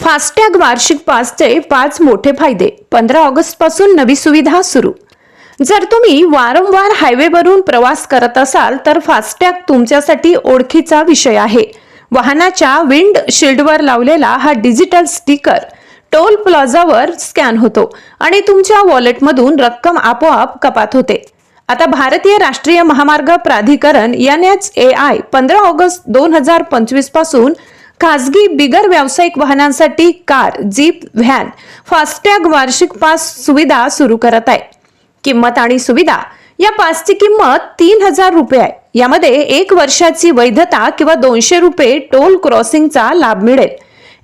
FASTag वार्षिक पासचे पाच मोठे फायदे. पंधरा ऑगस्टपासून नवी सुविधा सुरू. जर तुम्ही वारंवार हायवेवरून प्रवास करत असाल तर फास्टॅग तुमच्यासाठी ओळखीचा विषय आहे. वाहनाच्या विंड शिल्डवर लावलेला हा डिजिटल स्टिकर टोल प्लाझावर स्कॅन होतो आणि तुमच्या वॉलेटमधून रक्कम आपोआप कपात होते. आता भारतीय राष्ट्रीय महामार्ग प्राधिकरण एन एच ए आय पंधरा ऑगस्ट दोन हजार पंचवीसपासून खासगी बिगर व्यावसायिक वाहनांसाठी कार जीप व्हॅन फास्टॅग वार्षिक पास सुविधा सुरू करत आहे. किंमत आणि सुविधा या पासची किंमत तीन हजार रुपये आहे. यामध्ये एक वर्षाची वैधता किंवा दोनशे रुपये टोल क्रॉसिंगचा लाभ मिळेल.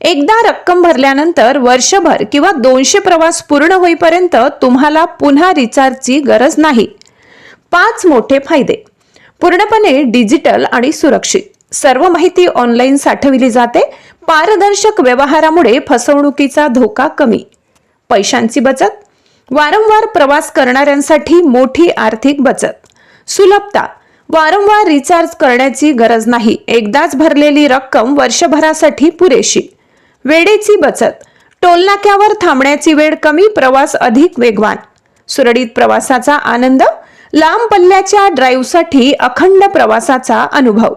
एकदा रक्कम भरल्यानंतर वर्षभर किंवा दोनशे प्रवास पूर्ण होईपर्यंत तुम्हाला पुन्हा रिचार्जची गरज नाही. पाच मोठे फायदे. पूर्णपणे डिजिटल आणि सुरक्षित. सर्व माहिती ऑनलाईन साठविली जाते. पारदर्शक व्यवहारामुळे फसवणुकीचा धोका कमी. पैशांची बचत. वारंवार प्रवास करणाऱ्यांसाठी मोठी आर्थिक बचत. सुलभता. वारंवार रिचार्ज करण्याची गरज नाही. एकदाच भरलेली रक्कम वर्षभरासाठी पुरेशी. वेळेची बचत. टोलनाक्यावर थांबण्याची वेळ कमी प्रवास अधिक वेगवान. सुरळीत प्रवासाचा आनंद. लांब पल्ल्याच्या ड्राईव्हसाठी अखंड प्रवासाचा अनुभव.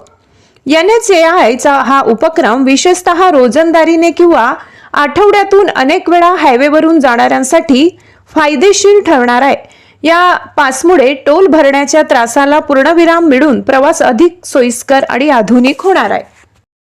एन एच ए आयचा हा उपक्रम विशेषतः रोजंदारीने किंवा आठवड्यातून अनेक वेळा हायवेवरून जाणाऱ्यांसाठी फायदेशीर ठरणार आहे. या पासमुळे टोल भरण्याच्या त्रासाला पूर्णविराम मिळून प्रवास अधिक सोयीस्कर आणि आधुनिक होणार आहे.